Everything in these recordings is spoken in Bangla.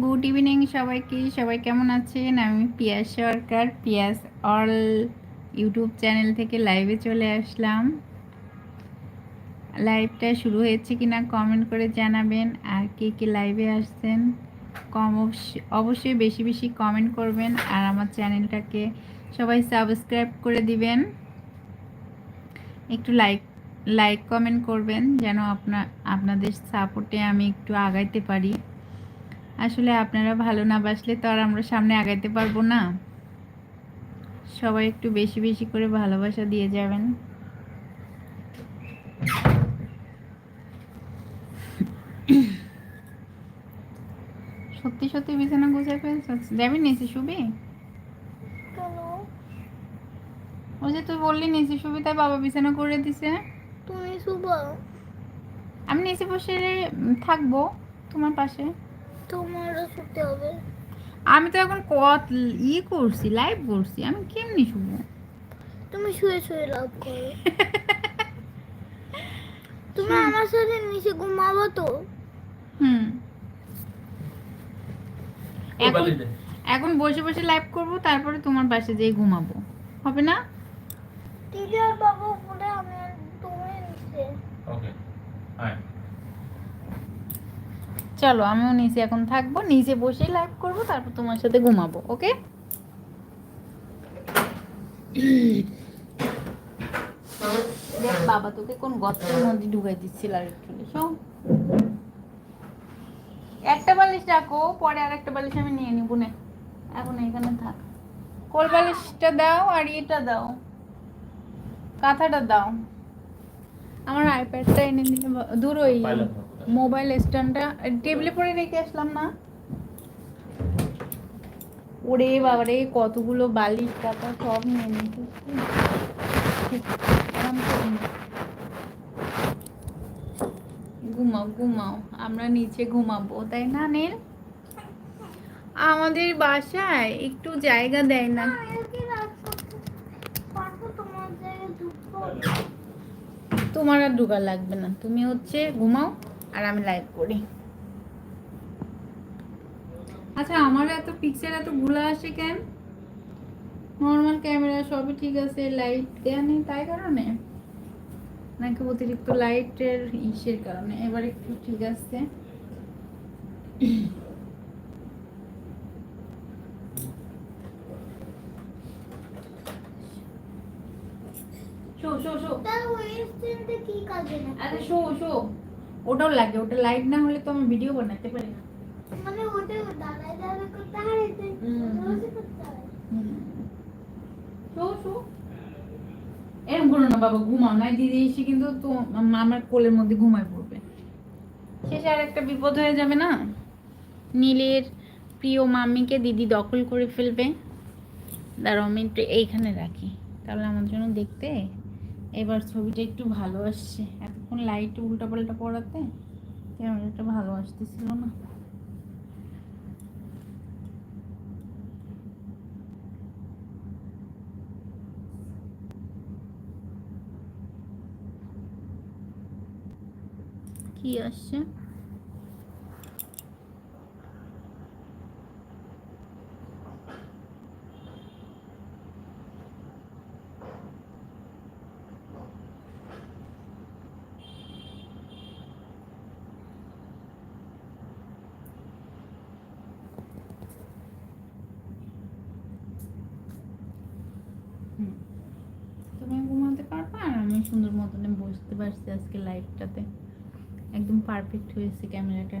গুড ইভিনিং সবাইকে। সবাই কেমন আছেন? আমি Piyas Sarkar Piyas all YouTube channel থেকে লাইভে চলে আসলাম। লাইভটা শুরু হয়েছে কিনা কমেন্ট করে জানাবেন। আর কে কে লাইভে আসছেন, কম অবশ্য- অবশ্যই বেশি বেশি কমেন্ট করবেন। আর আমার চ্যানেলটাকে সবাই সাবস্ক্রাইব করে দিবেন। একটু লাইক লাইক কমেন্ট করবেন, যেন আপনার আপনাদের সাপোর্টে আমি একটু আগাইতে পারি। আসলে আপনারা ভালো না বাসলে তো আর আমরা সামনে আগাইতে পারব না। সবাই একটু বেশি বেশি করে ভালোবাসা দিয়ে যাবেন। সত্যি সত্যি বিছানা গুছিয়ে ফেলছ? যাবি নিচে শুবি? ও যে তুই বললি নিচে শুবি তাই বাবা বিছানা করে দিছে। তুমি শুভ আমি নিচে বসে থাকব তোমার পাশে। তোমারও শুতে হবে। আমি তো এখন কত ই করছি লাইভ করছি আমি কেমনি শুবো? তুমি শুয়ে শুয়ে লাভ করো। তুমি আমার সাথে নিচে ঘুমাবো তো। হুম। এখন এখন বসে বসে লাইভ করব তারপরে তোমার পাশে যেয়ে ঘুমাবো। হবে না? আর বাবু বলে আমি তুমি নিচে। ওকে হ্যাঁ চলো, আমিও নিচে এখন থাকব নিচে বসেই লাইভ করব, তারপর তোমার সাথে ঘুমাবো ওকে বাবা, তোকে কোন গর্তের মধ্যে ঢুকাই দিচ্ছিল আর একটু একটা বালিশ রাখো পরে আর একটা বালিশ আমি নিয়ে নিবো, না। এখন এখানে থাক। কোল বালিশটা দাও আর এটা দাও। কাঁথাটা দাও। আমার আইপ্যাডটা এনে দিলে দূর কোথায়। মোবাইল স্ট্যান্ডটা টেবিলে পরে রেখে আসলাম না। ওরে বাবারে, কতগুলো বালিশ কাটা সব নিয়ে নিয়েছি। আরাম করে নে। ঘুমাও ঘুমাও, আমরা নিচে ঘুমাবো, তাই না, নীল? আমাদের বাসায় একটু জায়গা দেয় না। তোমার আর ঢোকা লাগবে না। তুমি হচ্ছে ঘুমাও। আর আমি লাইভ করি। আচ্ছা আমার এত পিকচার এত ঘোলা আসে কেন? নর্মাল ক্যামেরা সবই ঠিক আছে লাইট দেয়া নেই তাই কারণে? নাকি অতিরিক্ত লাইটের ইসের কারণে? এবার একটু ঠিক আছে। Show show show. কি কাজে না আরে শো শো। ওটাও লাগে ওটা লাইট না হলে তো আমি ভিডিও বানাতে পারি না। মানে ওটা দাঁড়ায় দাঁড়ায় করতে হয় এরকম করো না বাবা ঘুমাও। না দিদি এসে কিন্তু তো আমার কোলের মধ্যে ঘুমায় পড়বে। শেষে আর একটা বিপদ হয়ে যাবে না? নীলের প্রিয় মাম্মিকে দিদি দখল করে ফেলবে। দাঁড়াও আমি এইখানে রাখি। তাহলে আমার জন্য দেখতে এবার ছবিটা একটু ভালো আসছে। এতক্ষণ লাইট উল্টা পাল্টা পড়াতে ক্যামেরাটা ভালো আসতেছিল না। কি আসছে হুম। তুমি ঘুমাতে পারবা আর আমি সুন্দর মতন বসতে পারছি আজকে লাইভটাতে একদম পারফেক্ট হয়েছে ক্যামেরাটা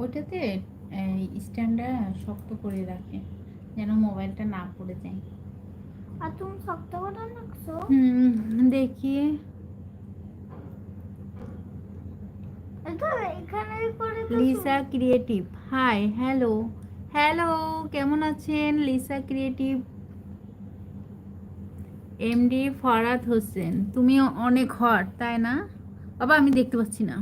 ওইটাতে স্ট্যান্ডটা শক্ত করে রাখে যেন মোবাইলটা না পড়ে যায়। আর তুমি শক্ত করে রাখছো? হুম দেখি। Lisa creative hi hello hello, কেমন আছেন? Lisa creative MD Farad Hossain. তুমি অনেক হট, তাই না? বাবা, আমি দেখতে পাচ্ছি না।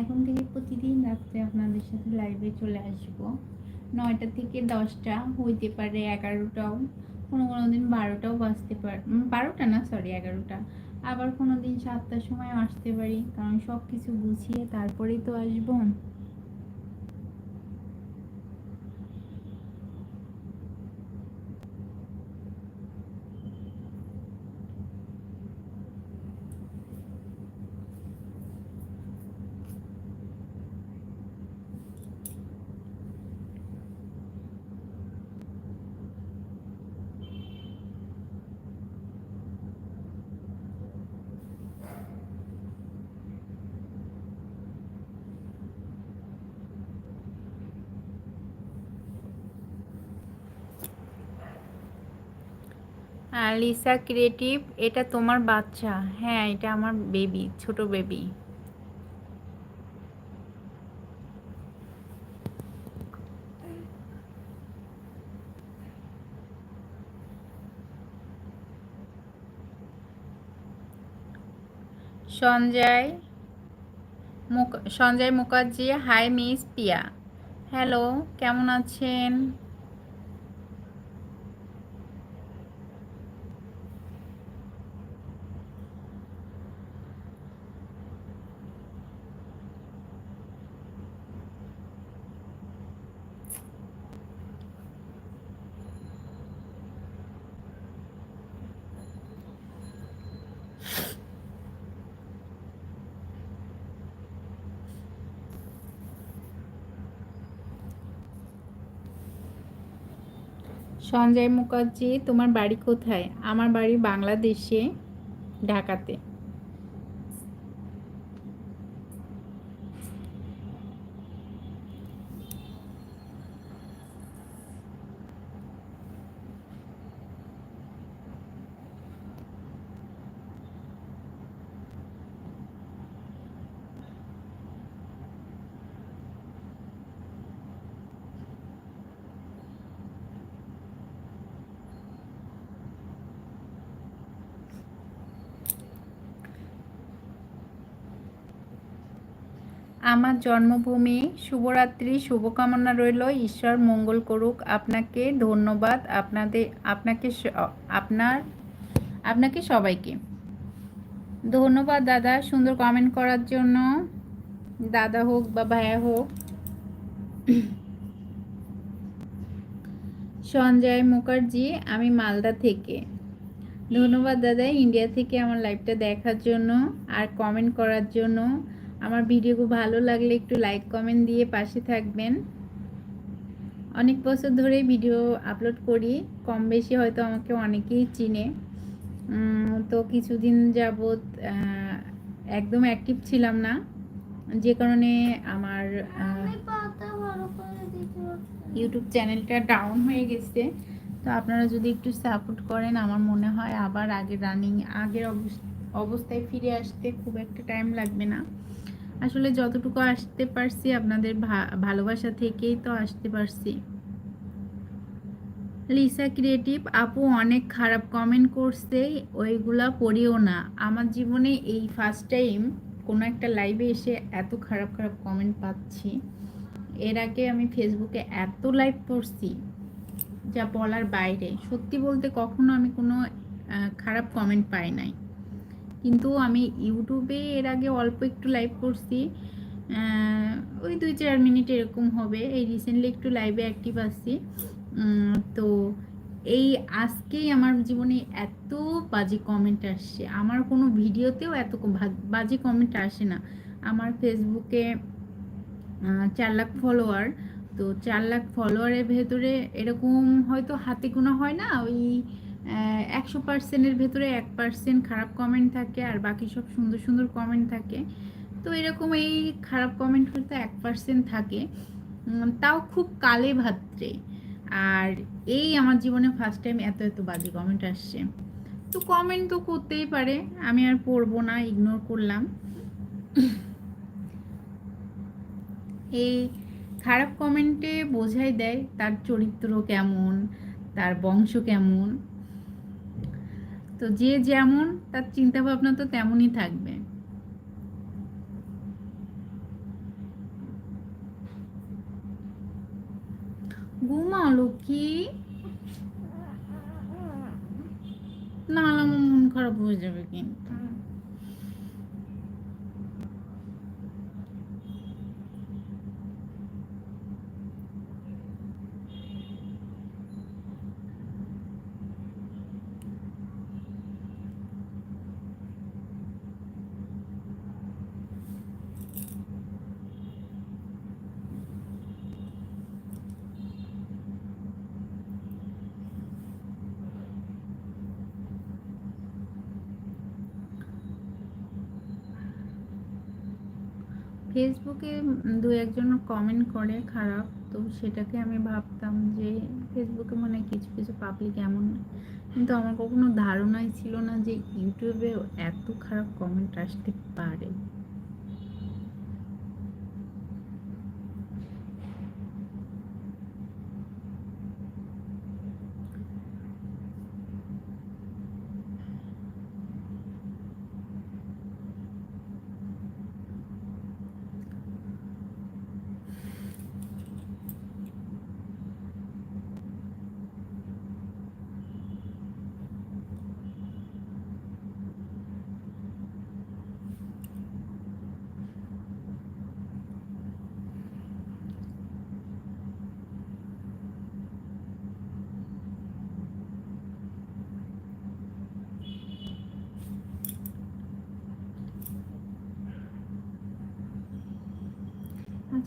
এখন থেকে প্রতিদিন রাত্রে আপনাদের সাথে লাইভে চলে আসব। নয়টা থেকে দশটা, হইতে পারে এগারোটাও, কোনো কোনো দিন বারোটাও বাজতে পারে বারোটা না সরি এগারোটা। আবার কোনো দিন সাতটার সময় আসতে পারি, কারণ সব কিছু গুছিয়ে তারপরেই তো আসব। লিসা ক্রিয়েটিভ, এটা তোমার বাচ্চা। হ্যাঁ এটা আমার বেবি, ছোট বেবি। সঞ্জয় মুখ, Sanjay Mukherjee hi miss Piya hello কেমন আছেন? সঞ্জয় মুখার্জি তোমার বাড়ি কোথায়? আমার বাড়ি বাংলাদেশে ঢাকাতে। আমার জন্মভূমি, শুভরাত্রি, শুভকামনা রইল, ঈশ্বর মঙ্গল করুক। আপনাকে ধন্যবাদ। আপনাদের, আপনাকে আপনার, আপনাকে সবাইকে। ধন্যবাদ দাদা সুন্দর কমেন্ট করার জন্য। দাদা হোক বা ভাইয়া হোক। সঞ্জয় মুখার্জি, আমি মালদা থেকে। ধন্যবাদ দাদা, ইন্ডিয়া থেকে আমার লাইভটা দেখার জন্য আর কমেন্ট করার জন্য। আমার ভিডিও ভালো লাগলে একটু লাইক কমেন্ট দিয়ে পাশে থাকবেন। অনেক বছর ধরে ভিডিও আপলোড করি কম বেশি হয়তো আমাকে অনেকেই চিনে। তো কিছুদিন যাবৎ একদম অ্যাক্টিভ ছিলাম না। যে কারণে আমার। ইউটিউব চ্যানেলটা ডাউন হয়ে গেছে। তো আপনারা যদি একটু সাপোর্ট করেন আমার মনে হয় আবার আগের রানিং আগের অবস- অবস্থায় ফিরে আসতে খুব একটা টাইম লাগবে না। আসলে যতটুকু আসতে পারছি, আপনাদের ভালোবাসা থেকেই তো আসতে পারছি। লিসা ক্রিয়েটিভ, আপু অনেক খারাপ কমেন্ট করছে, ওইগুলা পড়িও না। আমার জীবনে এই ফার্স্ট টাইম কোনো একটা লাইভে এসে এত খারাপ খারাপ কমেন্ট পাচ্ছি। এর আগে আমি ফেসবুকে এত লাইভ পড়ছি যা বলার বাইরে। সত্যি বলতে কখনো আমি কোনো খারাপ কমেন্ট পাই নাই। কিন্তু আমি ইউটিউবে এর আগে অল্প একটু লাইভ করছি। ওই দুই চার মিনিট এরকম হবে। এই রিসেন্টলি একটু লাইভে অ্যাক্টিভ আসছি তো এই আজকেই আমার জীবনে এত বাজে কমেন্ট আসছে। আমার কোনো ভিডিওতেও এত বাজে কমেন্ট আসে না। আমার ফেসবুকে চার লাখ ফলোয়ার তো চার লাখ ফলোয়ারের ভেতরে এরকম হয়তো হাতে গোনা হয় না। ওই একশো পার্সেন্টের ভেতরে এক পার্সেন্ট খারাপ কমেন্ট থাকে আর বাকি সব সুন্দর সুন্দর কমেন্ট থাকে। তো এরকম এই খারাপ কমেন্ট হয়তো এক পার্সেন্ট থাকে। তাও খুব কালে ভাত্রে। আর এই আমার জীবনে ফার্স্ট টাইম এত এত বাজে কমেন্ট আসছে। তো কমেন্ট তো করতেই পারে, আমি আর পড়ব না ইগনোর করলাম। এই খারাপ কমেন্টে বোঝাই দেয় তার চরিত্র কেমন, তার বংশ কেমন। তো যে যেমন, তার চিন্তা ভাবনা তো তেমনই থাকবে। ঘুমাও, লক্ষ্মী। না মন খারাপ হয়ে যাবে কিন্তু। ফেসবুকে দু একজন কমেন্ট করে খারাপ, তো সেটাকে আমি ভাবতাম যে ফেসবুকে মানে কিছু কিছু পাবলিক এমন কিন্তু আমার কখনো ধারণাই ছিল না যে ইউটিউবে এত খারাপ কমেন্ট আসতে পারে।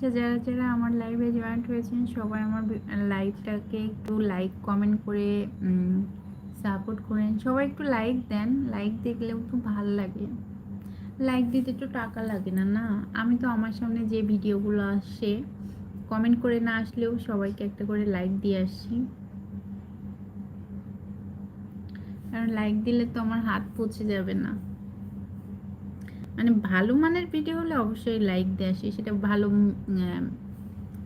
আচ্ছা যারা যারা আমার লাইভে জয়েন্ট হয়েছেন, সবাই আমার লাইভটাকে একটু লাইক কমেন্ট করে সাপোর্ট করেন। সবাই একটু লাইক দেন। লাইক দেখলেও একটু ভালো লাগে। লাইক দিতে একটু টাকা লাগে না না? আমি তো আমার সামনে যে ভিডিওগুলো আসে কমেন্ট করে না আসলেও সবাইকে একটা করে লাইক দিয়ে আসি। কারণ লাইক দিলে তো আমার হাত পচে যাবে না। মানে ভালো মানের ভিডিও হলে অবশ্যই লাইক দিয়ে আসি। সেটা ভালো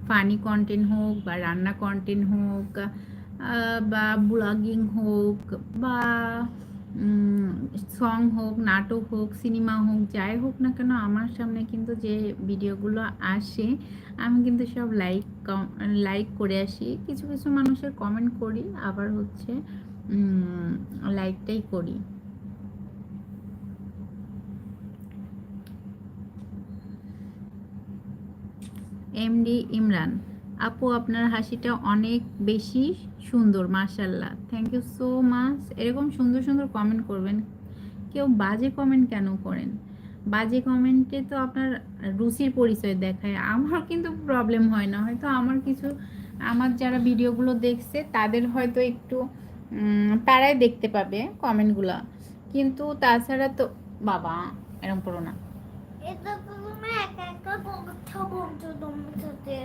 ফানি কন্টেন্ট হোক বা রান্না কন্টেন্ট হোক বা ব্লগিং হোক বা সং হোক, নাটক হোক সিনেমা হোক, যাই হোক না কেন, আমার সামনে কিন্তু যে ভিডিওগুলো আসে, আমি কিন্তু সব লাইক লাইক করে আসি। কিছু কিছু মানুষের কমেন্ট করি, আবার হচ্ছে লাইকটাই করি। এমডি ইমরান আপু আপনার হাসিটা অনেক বেশি সুন্দর মাশাল্লাহ থ্যাংক ইউ সো মাচ এরকম সুন্দর সুন্দর কমেন্ট করবেন। কেউ বাজে কমেন্ট কেন করেন? বাজে কমেন্টে তো আপনার রুচির পরিচয় দেখায়। আমার কিন্তু প্রবলেম হয় না। হয়তো আমার কিছু, আমার যারা ভিডিওগুলো দেখছে, তাদের হয়তো একটু তারাই দেখতে পাবে কমেন্টগুলো কিন্তু তাছাড়া তো, বাবা, এরকম করো না এটা তো তুমি একা একা কথা বলছো তোমার সাথে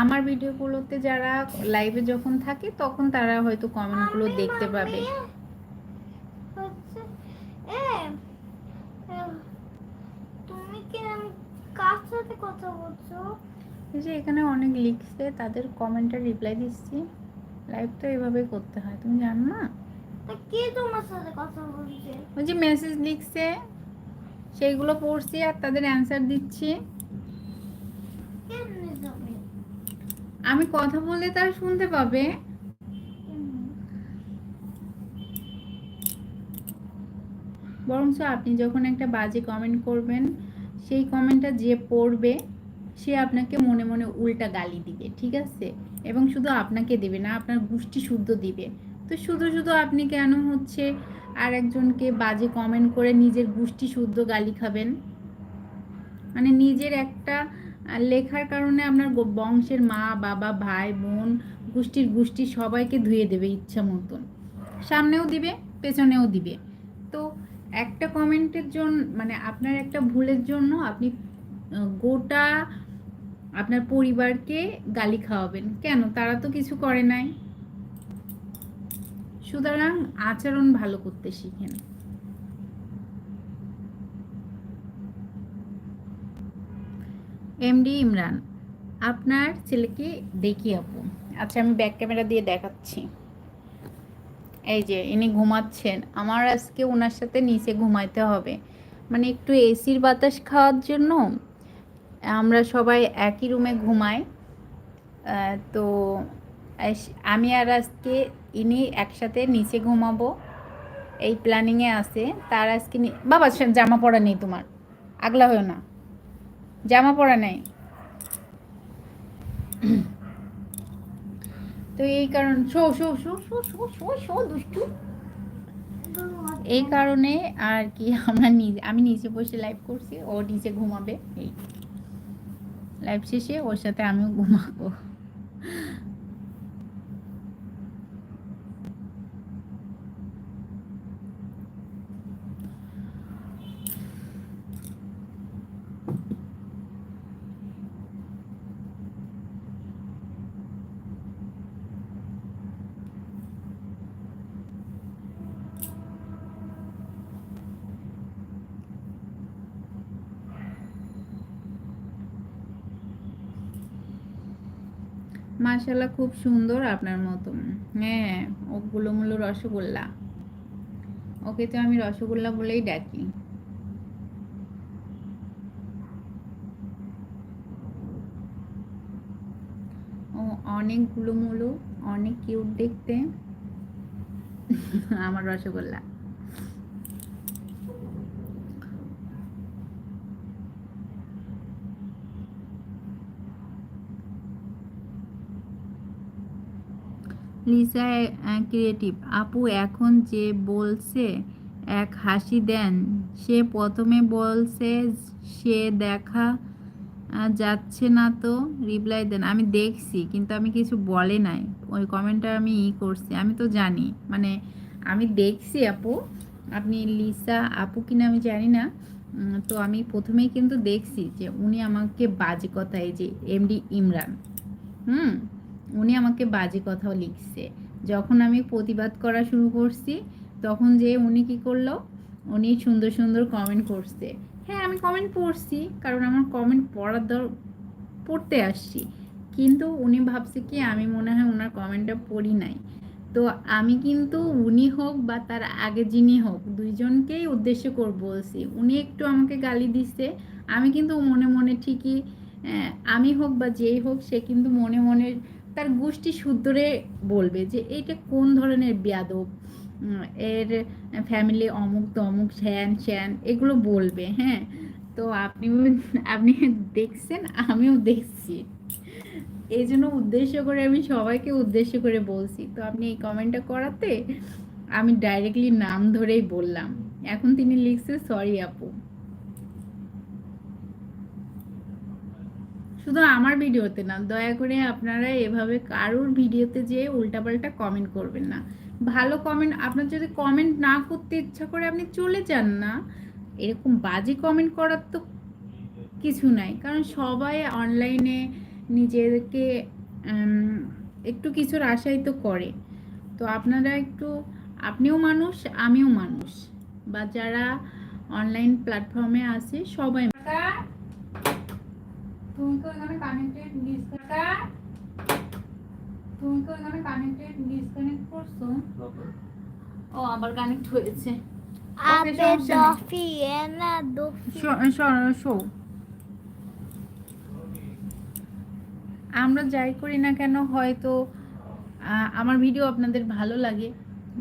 আমার ভিডিওগুলোতে যারা লাইভে যখন থাকে তখন তারা হয়তো কমেন্টগুলো দেখতে পাবে। তুমি কি আমি কার সাথে কথা বলছো? এই যে এখানে অনেক লিখছে তাদের কমেন্টের রিপ্লাই দিচ্ছি। লাইভ তো এইভাবেই করতে হয় তুমি জানো না? তা কে তোমার সাথে কথা বলছে? ওই যে মেসেজ লিখছে সেইগুলো পড়ছি আর তাদের অ্যান্সার দিচ্ছি। আমি কথা বললে তারা শুনতে পাবে। বরঞ্চ আপনি যখন একটা বাজে কমেন্ট করবেন সেই কমেন্টটা যে পড়বে সে আপনাকে মনে মনে উল্টা গালি দিবে ঠিক আছে? এবং শুধু আপনাকে দেবে না আপনার গোষ্ঠী শুদ্ধ দিবে। তো শুধু শুধু আপনি কেন হচ্ছে আর একজনকে বাজে কমেন্ট করে নিজের গোষ্ঠী শুদ্ধ গালি খাবেন? মানে নিজের একটা লেখার কারণে আপনার বংশের মা, বাবা, ভাই, বোন, গোষ্ঠীর গোষ্ঠী সবাইকে ধুয়ে দেবে ইচ্ছা মতন। সামনেও দিবে, পেছনেও দিবে। তো একটা কমেন্টের জন্য মানে আপনার একটা ভুলের জন্য আপনি গোটা আপনার পরিবারকে গালি খাওয়াবেন। কেন? তারা তো কিছু করে নাই। সুতরাং আচরণ ভালো করতে শিখেন। এমডি ইমরান, আপনার ছেলেকে দেখি আপু। আচ্ছা আমি ব্যাক ক্যামেরা দিয়ে দেখাচ্ছি। এই যে, ইনি ঘুমাচ্ছেন। আমার আজকে ওনার সাথে নিচে ঘুমাইতে হবে। মানে একটু এসির বাতাস খাওয়ার জন্য আমরা সবাই একই রুমে ঘুমাই। তো আমি আর আজকে ইনি একসাথে নিচে ঘুমাবো। এই প্ল্যানিংয়ে আছে। তার আজকে বাবা জামা পরা নেই তোমার। আগলা হয়েও না। জামা পরা নেই। তো এই কারণ show show show show show show show, দুষ্টু। এই কারণে আর কি আমরা নিজে আমি নিচে বসে লাইভ করছি। ও নিচে ঘুমাবে। এই। লাইভ শেষে ওর সাথে আমিও ঘুমাবো। মাশাল্লাহ খুব সুন্দর আপনার মতো হ্যাঁ ও গুলোমুলো রসগোল্লা। ওকে তো আমি রসগোল্লা বলেই ডাকি। ও অনেক গুলোমুলো, অনেক কিউট দেখতে। আমার রসগোল্লা। লিসা ক্রিয়েটিভ, আপু, এখন যে বলছে, এক হাসি দেন। সে প্রথমে বলছে, সে দেখা যাচ্ছে না তো? রিপ্লাই দেন। আমি দেখছি, কিন্তু আমি কিছু বলে নাই। ওই কমেন্টটা আমি ই করছি, আমি তো জানি। মানে আমি দেখছি, আপু। আপনি লিসা, আপু কিনা আমি জানি না। তো আমি প্রথমেই কিন্তু দেখছি যে উনি আমাকে বাজে কথা এই যে, এমডি ইমরান। হুম? উনি আমাকে বাজে কথাও লিখছে। যখন আমি প্রতিবাদ করা শুরু করছি তখন যে উনি কি করল? উনি সুন্দর সুন্দর কমেন্ট করছে। হ্যাঁ আমি কমেন্ট পড়ছি কারণ আমার কমেন্ট পড়ার দর পড়তে আসছি। কিন্তু উনি ভাবছে কি আমি মনে হয় ওনার কমেন্টটা পড়ি নাই। তো আমি কিন্তু উনি হোক বা তার আগে যিনি হোক দুইজনকেই উদ্দেশ্য করে বলছি। উনি একটু আমাকে গালি দিচ্ছে। আমি কিন্তু মনে মনে ঠিকই আহ, আমি হোক বা যেই হোক সে কিন্তু মনে মনে তার গোষ্ঠী শুদ্ধরে বলবে যে এইটা কোন ধরনের বেয়াদব? এর ফ্যামিলি অমুক তমুক, শ্যান শ্যান, এগুলো বলবে হ্যাঁ? তো আপনি আপনি দেখছেন, আমিও দেখছি। এই জন্য উদ্দেশ্য করে আমি সবাইকে উদ্দেশ্য করে বলছি। তো আপনি এই কমেন্টটা করাতে আমি ডাইরেক্টলি নাম ধরেই বললাম। এখন তিনি লিখছে সরি আপু। শুধু আমার ভিডিওতে না, দয়া করে আপনারা এভাবে কারোর ভিডিওতে যে উল্টাপাল্টা কমেন্ট করবেন না। ভালো কমেন্ট আপনার যদি কমেন্ট না করতে ইচ্ছা করে আপনি চলে যান না, এরকম বাজে কমেন্ট করার তো কিছু নাই। কারণ সবাই অনলাইনে নিজেদেরকে একটু কিছুর আশাই তো করে। তো আপনারা একটু, আপনিও মানুষ, আমিও মানুষ। বা যারা অনলাইন প্ল্যাটফর্মে আছে, সবাই কানেক্টেড ডিসকানেক্ট কানেক্টেড ডিসকানেক্ট করছ? ও আবার কানেক্ট হয়েছে। আমরা যাই করি না কেন হয়তো আহ, আমার ভিডিও আপনাদের ভালো লাগে।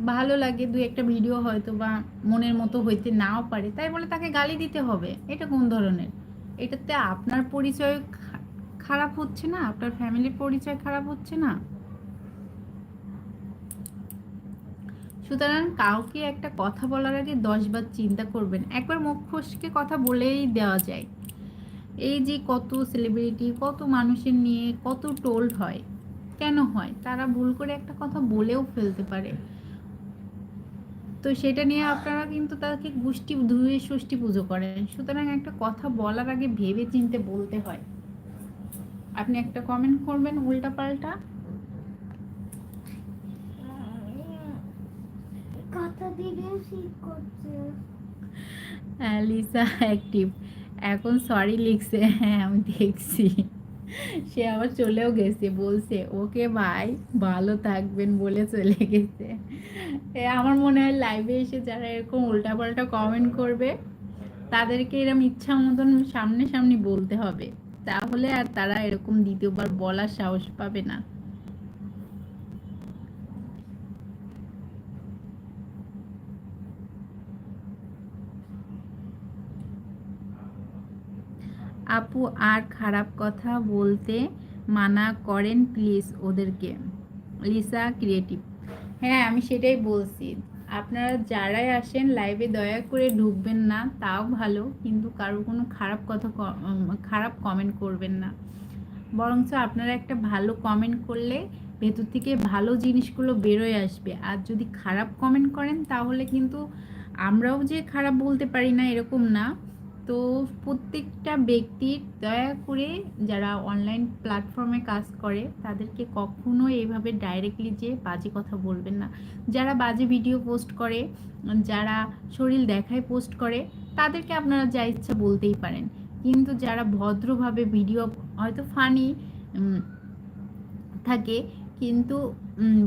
ভালো লাগে দুই একটা ভিডিও হয়তো বা মনের মতো হইতে নাও পারে। তাই বলে তাকে গালি দিতে হবে। এটা কোন ধরনের? এটাতে আপনার পরিচয় খারাপ হচ্ছে না? আপনার ফ্যামিলির পরিচয় খারাপ হচ্ছে না? সুতরাং কাউকে একটা কথা বলার আগে দশবার চিন্তা করবেন। একবার মুখ কথা বলেই দেওয়া যায়। এই যে কত সেলিব্রিটি কত মানুষের নিয়ে কত টোল্ড হয়, কেন হয়? তারা ভুল করে একটা কথা বলেও ফেলতে পারে। তো সেটা নিয়ে আপনারা কিন্তু তাকে গোষ্ঠী ধুয়ে ষষ্ঠী পুজো করেন। সুতরাং একটা কথা বলার আগে ভেবে চিনতে বলতে হয়। আপনি একটা কমেন্ট করবেন উল্টা পাল্টা লিসা অ্যাক্টিভ এখন সরি লিখছে হ্যাঁ আমি দেখছি। সে আবার চলেও গেছে, বলছে, ওকে ভাই, ভালো থাকবেন, বলে চলে গেছে। আমার মনে হয় লাইভে এসে যারা এরকম উল্টাপাল্টা কমেন্ট করবে, তাদেরকে এরকম ইচ্ছা মতন সামনে সামনে বলতে হবে। তাহলে আর তারা এরকম দ্বিতীয়বার বলার সাহস পাবে না। আপু আর খারাপ কথা বলতে মানা করেন প্লিজ ওদেরকে। লিসা ক্রিয়েটিভ হ্যাঁ আমি সেটাই বলছি। আপনারা যারাই আসেন লাইভে দয়া করে ঢুকবেন না, তাও ভালো, কিন্তু কারও কোনো খারাপ কথা খারাপ কমেন্ট করবেন না। বরঞ্চ আপনারা একটা ভালো কমেন্ট করলে ভেতর থেকে ভালো জিনিসগুলো বেরোয় আসবে। আর যদি খারাপ কমেন্ট করেন, তাহলে কিন্তু আমরাও যে খারাপ বলতে পারি না, এরকম না। তো প্রত্যেকটা ব্যক্তির দয়া করে যারা অনলাইন প্ল্যাটফর্মে কাজ করে, তাদেরকে কখনো এইভাবে ডাইরেক্টলি যে বাজে কথা বলবেন না। যারা বাজে ভিডিও পোস্ট করে, যারা শরীর দেখায় পোস্ট করে, তাদেরকে আপনারা যা ইচ্ছা বলতেই পারেন। কিন্তু যারা ভদ্রভাবে ভিডিও হয়তো ফানি থাকে, কিন্তু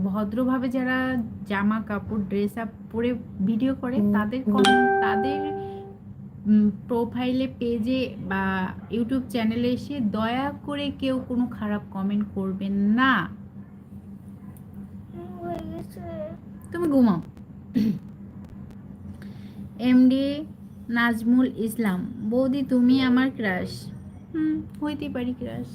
ভদ্রভাবে যারা জামা কাপড় ড্রেস আপ পরে ভিডিও করে, তাদের তাদের প্রোফাইলে পেজে বা ইউটিউব চ্যানেলে এসে দয়া করে কেউ কোনো খারাপ কমেন্ট করবেন না। তুমি ঘুমাও। এমডি নাজমুল ইসলাম বৌদি, তুমি আমার ক্রাশ হুম হইতে পারি ক্রাশ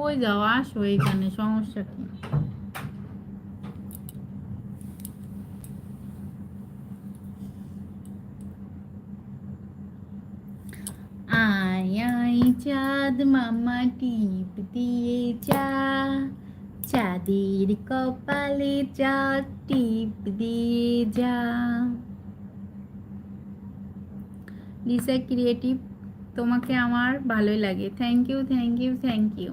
কই যাও আসো এখানে, সমস্যা কি? চাঁদ, মামা টিপ দিয়ে যা চাঁদের কপালে চাঁদ টিপ দিয়ে যা। লিসা ক্রিয়েটিভ তোমাকে আমার ভালোই লাগে। Thank you thank you thank you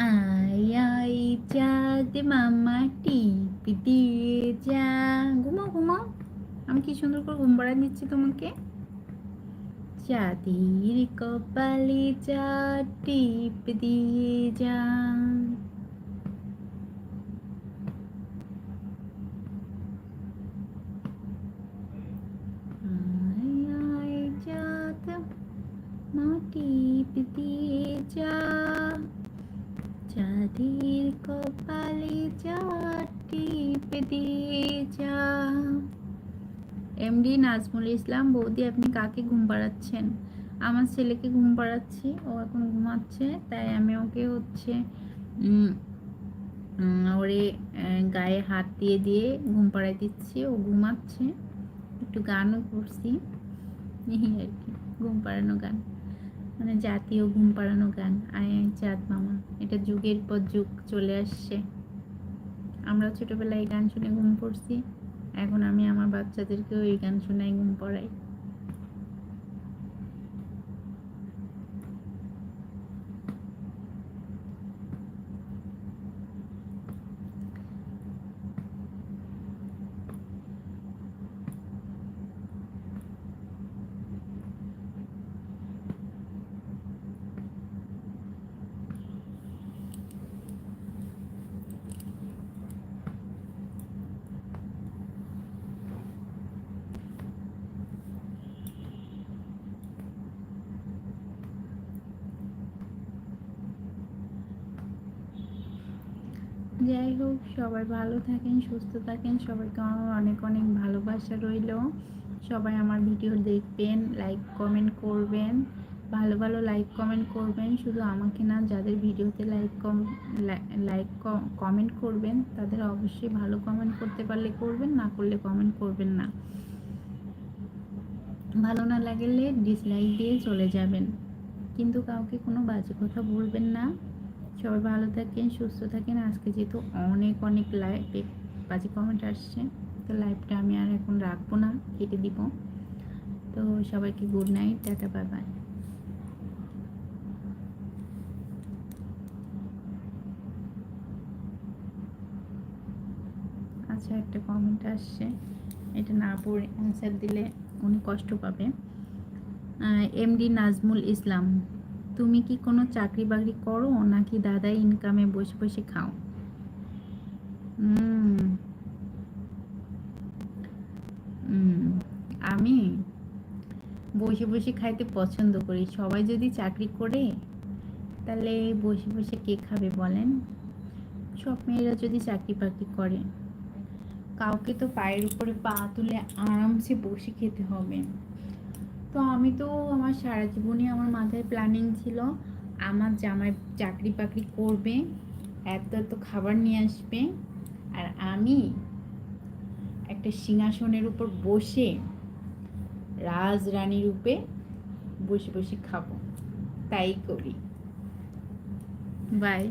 আয় চাঁদ মামা টিপ দিয়ে যা। ঘুমাও ঘুমাও আমি কি সুন্দর করে ঘুম পাড়া দিচ্ছি তোমাকে? চাঁদের কপালে চাঁদ টিপ দিয়ে যা। চাঁদ মাটি দিয়ে যা। চাঁদের কপালে চাঁদ টিপ দিয়ে যা এমডি নাজমুল ইসলাম, বৌদি আপনি কাকে ঘুম পাড়াচ্ছেন? আমার ছেলেকে ঘুম পাড়াচ্ছি, ও এখন ঘুমাচ্ছে, তাই আমি ওকে হচ্ছে ওরে গায়ে হাত দিয়ে দিয়ে ঘুম পাড়াই দিচ্ছি, ও ঘুমাচ্ছে। একটু গানও করছি। আর কি, ঘুম পাড়ানো গান। মানে জাতীয় ঘুম পাড়ানো গান আয় আয় চাঁদ মামা। এটা যুগের পর যুগ চলে আসছে। আমরা ছোটোবেলায় এই গান শুনে ঘুম পড়ছি। এখন আমি আমার বাচ্চাদেরকেও এই গান শোনাই, ঘুম পড়াই যাই হোক সবাই ভালো থাকেন, সুস্থ থাকেন। সবাইকে আমার অনেক অনেক ভালোবাসা রইল। সবাই আমার ভিডিও দেখবেন লাইক কমেন্ট করবেন। ভালো ভালো লাইক কমেন্ট করবেন। শুধু আমাকে না, যাদের ভিডিওতে লাইক কম লাইক কমেন্ট করবেন, তাদের অবশ্যই ভালো কমেন্ট করতে পারলে করবেন, না করলে কমেন্ট করবেন না। ভালো না লাগলে ডিসলাইক দিয়ে চলে যাবেন। কিন্তু কাউকে কোনো বাজে কথা বলবেন না। সবাই ভালো থাকেন, সুস্থ থাকেন। আজকে যেহেতু অনেক অনেক লাইভে বাজে কমেন্ট আসছে, তো লাইভটা আমি আর এখন রাখব না, কেটে দিব। তো সবাইকে good night tata bye bye আচ্ছা একটা কমেন্ট আসছে। এটা না পড়ে অ্যান্সার দিলে উনি কষ্ট পাবে। এমডি নাজমুল ইসলাম। তুমি কি কোনো চাকরি বাকরি করো নাকি দাদা ইনকামে বসে বসে খাও? আমি বসে বসে খাইতে পছন্দ করি। সবাই যদি চাকরি করে, তাহলে বসে বসে কে খাবে বলেন? সব মেয়েরা যদি চাকরি বাকরি করে, কাউকে তো পায়ের উপরে পা তুলে আরামসে বসে খেতে হবে। তো আমি তো আমার সারা জীবনই আমার মাথায় প্ল্যানিং ছিল, আমার জামাই চাকরি বাকরি করবে, এত এত খাবার নিয়ে আসবে, আর আমি একটা সিংহাসনের উপর বসে রাজরানী রূপে বসে বসে খাব, তাই করি। বাই